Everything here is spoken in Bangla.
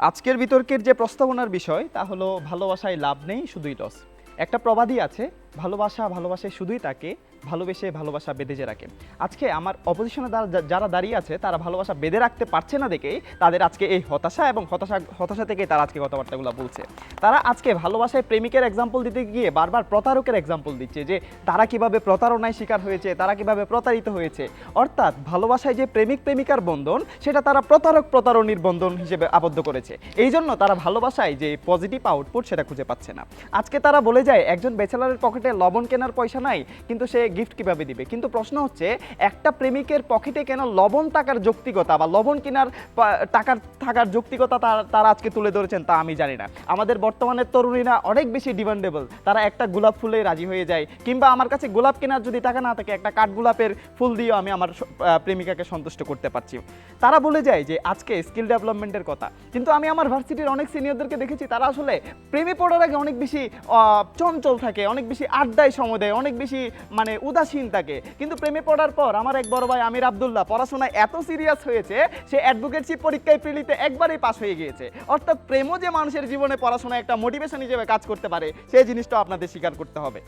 আজকের বিতর্কের যে প্রস্তাবনার বিষয়, তা হলো ভালোবাসায় লাভ নেই, শুধুই লস একটা প্রবাদই আছে ভালোবাসা ভালোবাসে শুধুই তাকে, ভালোবেসে ভালোবাসা বেঁধে যে রাখে। আজকে আমার অপোজিশনে যারা দাঁড়িয়ে আছে, তারা ভালোবাসা বেঁধে রাখতে পারছে না দেখেই তাদের আজকে এই হতাশা এবং হতাশা হতাশা থেকে তারা আজকে কথাবার্তাগুলো বলছে। তারা আজকে ভালোবাসায় প্রেমিকের এক্সাম্পল দিতে গিয়ে বারবার প্রতারকের এক্সাম্পল দিচ্ছে যে, তারা কীভাবে প্রতারণায় শিকার হয়েছে, তারা কীভাবে প্রতারিত হয়েছে। অর্থাৎ ভালোবাসায় যে প্রেমিক, প্রেমিকার বন্ধন, সেটা তারা প্রতারক, প্রতারণীর বন্ধন হিসেবে আবদ্ধ করেছে। এই জন্য তারা ভালোবাসায় যে পজিটিভ আউটপুট সেটা খুঁজে পাচ্ছে না। আজকে তারা বলে যায়, একজন বেচেলারের পকেটে লবণ কেনার পয়সা নাই, কিন্তু সে গিফট কীভাবে দিবে? কিন্তু প্রশ্ন হচ্ছে, একটা প্রেমিকের পকেটে কেন লবণ টাকার যৌক্তিকতা বা লবণ কেনার টাকার থাকার যৌক্তিকতা তার- আজকে তুলে ধরেছেন তা আমি জানি না। আমাদের বর্তমানের তরুণীরা অনেক বেশি ডিমান্ডেবল তারা একটা গোলাপ ফুলে রাজি হয়ে যায়। কিংবা আমার কাছে গোলাপ কেনার যদি টাকা না থাকে, একটা কাঠ গোলাপের ফুল দিয়েও আমি আমার প্রেমিকাকে সন্তুষ্ট করতে পারছি। তারা বলে যায় যে, আজকে স্কিল ডেভেলপমেন্টের কথা। কিন্তু আমি আমার ভার্সিটির অনেক সিনিয়রদেরকে দেখেছি, তারা আসলে প্রেমে পড়ার আগে অনেক বেশি চঞ্চল থাকে, অনেক বেশি আড্ডায় সময় দেয়, অনেক বেশি মানে উদাসীন থাকে। কিন্তু প্রেমে পড়ার পর আমার এক বড় ভাই আমির আবদুল্লাহ পড়াশোনায় এত সিরিয়াস হয়েছে, সে অ্যাডভোকেটশিপ পরীক্ষায় প্রিলিতে একবারেই পাশ হয়ে গিয়েছে। অর্থাৎ প্রেমও যে মানুষের জীবনে পড়াশোনায় একটা মোটিভেশন হিসেবে কাজ করতে পারে, সেই জিনিসটাও আপনাদের স্বীকার করতে হবে।